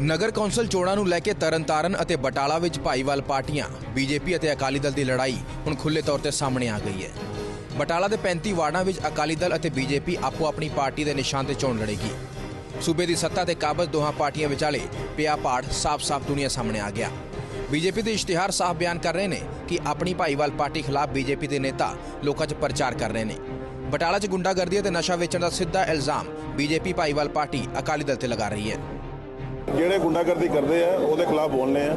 ਨਗਰ council ਚੋਣਾਂ ਨੂੰ ਲੈ ਕੇ ਤਰਨਤਾਰਨ ਅਤੇ ਬਟਾਲਾ ਵਿੱਚ ਭਾਈਵਾਲ ਪਾਰਟੀਆਂ, ਬੀਜੇਪੀ ਅਤੇ ਅਕਾਲੀ ਦਲ ਦੀ ਲੜਾਈ ਹੁਣ ਖੁੱਲ੍ਹੇ ਤੌਰ ਤੇ ਸਾਹਮਣੇ ਆ ਗਈ ਹੈ। ਬਟਾਲਾ ਦੇ 35 ਵਾਰਡਾਂ ਵਿੱਚ ਅਕਾਲੀ ਦਲ ਅਤੇ ਬੀਜੇਪੀ ਆਪੋ ਆਪਣੀ ਪਾਰਟੀ ਦੇ ਨਿਸ਼ਾਨ ਤੇ ਚੋਣ ਲੜੇਗੀ। ਸੂਬੇ ਦੀ ਸੱਤਾ ਤੇ ਕਾਬਜ਼ ਦੋਹਾਂ ਪਾਰਟੀਆਂ ਵਿਚਾਲੇ ਪਿਆ ਪਾੜ ਸਾਫ਼-ਸਾਫ਼ ਦੁਨੀਆ ਸਾਹਮਣੇ ਆ ਗਿਆ। ਬੀਜੇਪੀ ਦੇ ਇਸ਼ਤਿਹਾਰ ਸਾਫ਼ ਬਿਆਨ ਕਰ ਰਹੇ ਨੇ ਕਿ ਆਪਣੀ ਭਾਈਵਾਲ ਪਾਰਟੀ ਖਿਲਾਫ ਬੀਜੇਪੀ ਦੇ ਨੇਤਾ ਲੋਕਾਂ 'ਚ ਪ੍ਰਚਾਰ ਕਰ ਰਹੇ ਨੇ। ਬਟਾਲਾ 'ਚ ਗੁੰਡਾਗਰਦੀ ਅਤੇ ਨਸ਼ਾ ਵੇਚਣ ਦਾ ਸਿੱਧਾ ਇਲਜ਼ਾਮ ਬੀਜੇਪੀ ਭਾਈਵਾਲ ਪਾਰਟੀ ਅਕਾਲੀ ਦਲ ਤੇ ਲਗਾ ਰਹੀ ਹੈ। ਜਿਹੜੇ ਗੁੰਡਾਗਰਦੀ ਕਰਦੇ ਆ, ਉਹਦੇ ਖਿਲਾਫ ਬੋਲਨੇ ਆ।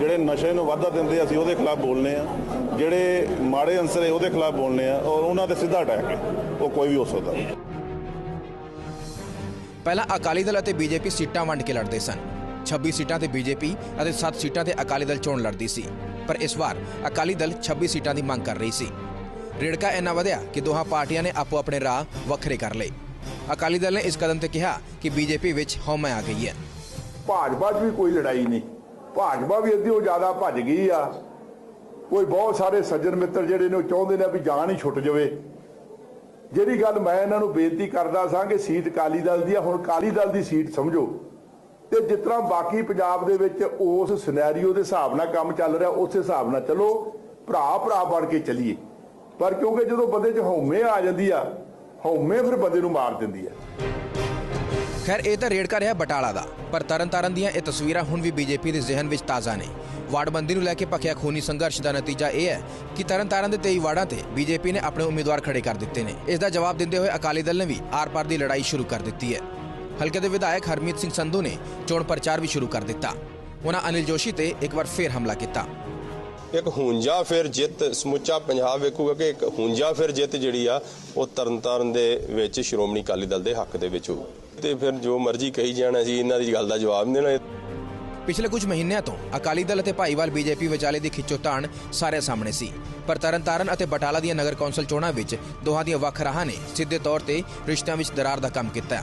ਜਿਹੜੇ ਨਸ਼ੇ ਨੂੰ ਵਾਧਾ ਦਿੰਦੇ ਅਸੀਂ ਉਹਦੇ ਖਿਲਾਫ ਬੋਲਨੇ ਆ। ਜਿਹੜੇ ਮਾੜੇ ਅੰਸਰ ਹੈ ਉਹਦੇ ਖਿਲਾਫ ਬੋਲਨੇ ਆ। ਔਰ ਉਹਨਾਂ ਤੇ ਸਿੱਧਾ ਅਟੈਕ ਹੈ। ਉਹ ਕੋਈ ਵੀ ਹੋ ਸਕਦਾ। ਪਹਿਲਾਂ ਅਕਾਲੀ ਦਲ ਅਤੇ ਬੀਜੇਪੀ ਸੀਟਾਂ ਵੰਡ ਕੇ ਲੜਦੇ ਸਨ। 26 ਸੀਟਾਂ ਤੇ ਬੀਜੇਪੀ ਅਤੇ 7 ਸੀਟਾਂ ਤੇ ਅਕਾਲੀ ਦਲ ਚੋਣ ਲੜਦੀ ਸੀ। ਪਰ ਇਸ ਵਾਰ ਅਕਾਲੀ ਦਲ 26 ਸੀਟਾਂ ਦੀ ਮੰਗ ਕਰ ਰਹੀ ਸੀ। ਰੇੜਕਾ ਇੰਨਾ ਵਧਿਆ ਕਿ ਦੋਹਾਂ ਪਾਰਟੀਆਂ ਨੇ ਆਪੋ ਆਪਣੇ ਰਾਹ ਵੱਖਰੇ ਕਰ ਲਏ। ਅਕਾਲੀ ਦਲ ਨੇ ਇਸ ਕਦਮ ਤੇ ਕਿਹਾ ਕਿ ਬੀਜੇਪੀ ਵਿੱਚ ਹਉਮੈ ਆ ਗਈ ਹੈ। ਭਾਜਪਾ 'ਚ ਵੀ ਕੋਈ ਲੜਾਈ ਨਹੀਂ। ਭਾਜਪਾ ਵੀ ਅੱਧੀ ਉਹ ਜ਼ਿਆਦਾ ਭੱਜ ਗਈ ਆ। ਕੋਈ ਬਹੁਤ ਸਾਰੇ ਸੱਜਣ ਮਿੱਤਰ ਜਿਹੜੇ ਨੇ ਉਹ ਚਾਹੁੰਦੇ ਨੇ ਵੀ ਜਾਨ ਹੀ ਛੁੱਟ ਜਾਵੇ। ਜਿਹੜੀ ਗੱਲ ਮੈਂ ਇਹਨਾਂ ਨੂੰ ਬੇਨਤੀ ਕਰਦਾ ਸਾਂ ਕਿ ਸੀਟ ਕਾਲੀ ਦਲ ਦੀ ਆ, ਹੁਣ ਕਾਲੀ ਦਲ ਦੀ ਸੀਟ ਸਮਝੋ। ਤੇ ਜਿਸ ਤਰ੍ਹਾਂ ਬਾਕੀ ਪੰਜਾਬ ਦੇ ਵਿੱਚ ਉਸ ਸਿਨੈਰੀਓ ਦੇ ਹਿਸਾਬ ਨਾਲ ਕੰਮ ਚੱਲ ਰਿਹਾ, ਉਸੇ ਹਿਸਾਬ ਨਾਲ ਚਲੋ ਭਰਾ ਭਰਾ ਬਣ ਕੇ ਚੱਲੀਏ। ਪਰ ਕਿਉਂਕਿ ਜਦੋਂ ਬੰਦੇ 'ਚ ਹਉਮੈ ਆ ਜਾਂਦੀ ਆ, ਹਉਮੈ ਫਿਰ ਬੰਦੇ ਨੂੰ ਮਾਰ ਦਿੰਦੀ ਆ। ਖੈਰ, ਇਹ ਤਾਂ ਰੇੜਕਾ ਰਿਹਾ ਬਟਾਲਾ ਦਾ, ਪਰ ਤਰਨਤਾਰਨ ਦੀਆਂ ਇਹ ਤਸਵੀਰਾਂ ਹੁਣ ਵੀ ਬੀਜੇਪੀ ਦੇ ਜ਼ਿਹਨ ਵਿੱਚ ਤਾਜ਼ਾ ਨੇ। ਵਾਰਡਬੰਦੀ ਨੂੰ ਲੈ ਕੇ ਭਖਿਆ ਖੂਨੀ ਸੰਘਰਸ਼ ਦਾ ਨਤੀਜਾ ਇਹ ਹੈ ਕਿ ਤਰਨਤਾਰਨ ਦੇ 23 ਵਾਰਡਾਂ ਤੇ ਬੀਜੇਪੀ ਨੇ ਆਪਣੇ ਉਮੀਦਵਾਰ ਖੜੇ ਕਰ ਦਿੱਤੇ ਨੇ। ਇਸ ਦਾ ਜਵਾਬ ਦਿੰਦੇ ਹੋਏ ਅਕਾਲੀ ਦਲ ਨੇ ਵੀ ਆਰ-ਪਾਰ ਦੀ ਲੜਾਈ ਸ਼ੁਰੂ ਕਰ ਦਿੱਤੀ ਹੈ। ਹਲਕੇ ਦੇ ਵਿਧਾਇਕ ਹਰਮੀਤ ਸਿੰਘ ਸੰਧੂ ਨੇ ਚੋਣ ਪ੍ਰਚਾਰ ਵੀ ਸ਼ੁਰੂ ਕਰ ਦਿੱਤਾ। ਉਹਨਾਂ ਅਨਿਲ ਜੋਸ਼ੀ ਤੇ ਇੱਕ ਵਾਰ ਫੇਰ ਹਮਲਾ ਕੀਤਾ। ਇੱਕ ਹੁੰਜਾ ਫਿਰ ਜਿੱਤ, ਸਮੁੱਚਾ ਪੰਜਾਬ ਵੇਖੂਗਾ ਕਿ ਇੱਕ ਹੁੰਜਾ ਫਿਰ ਜਿੱਤ ਜਿਹੜੀ ਆ, ਉਹ ਤਰਨਤਾਰਨ ਦੇ ਵਿੱਚ ਸ਼੍ਰੋਮਣੀ ਅਕਾਲੀ ਦਲ ਦੇ ਹੱਕ ਦੇ ਵਿੱਚ ਹੋਊ। ਤੇ ਫਿਰ ਜੋ ਮਰਜ਼ੀ ਕਹੀ ਜਾਣਾ ਸੀ ਇਹਨਾਂ ਦੀ ਗੱਲ ਦਾ ਜਵਾਬ ਨਹੀਂ ਦੇਣਾ। ਪਿਛਲੇ ਕੁਝ ਮਹੀਨਿਆਂ ਤੋਂ ਅਕਾਲੀ ਦਲ ਅਤੇ ਭਾਈਵਾਲ ਬੀਜੇਪੀ ਵਿਚਾਲੇ ਦੀ ਖਿੱਚੋਤਾਣ ਸਾਰੇ ਸਾਹਮਣੇ ਸੀ। ਪਰ ਤਰਨਤਾਰਨ ਅਤੇ ਬਟਾਲਾ ਦੀਆਂ ਨਗਰ ਕੌਂਸਲ ਚੋਣਾਂ ਵਿੱਚ ਦੋਹਾਂ ਦੀਆਂ ਵੱਖ ਰਾਹਾਂ ਨੇ ਸਿੱਧੇ ਤੌਰ ਤੇ ਰਿਸ਼ਤਿਆਂ ਵਿੱਚ ਦਰਾਰ ਦਾ ਕੰਮ ਕੀਤਾ।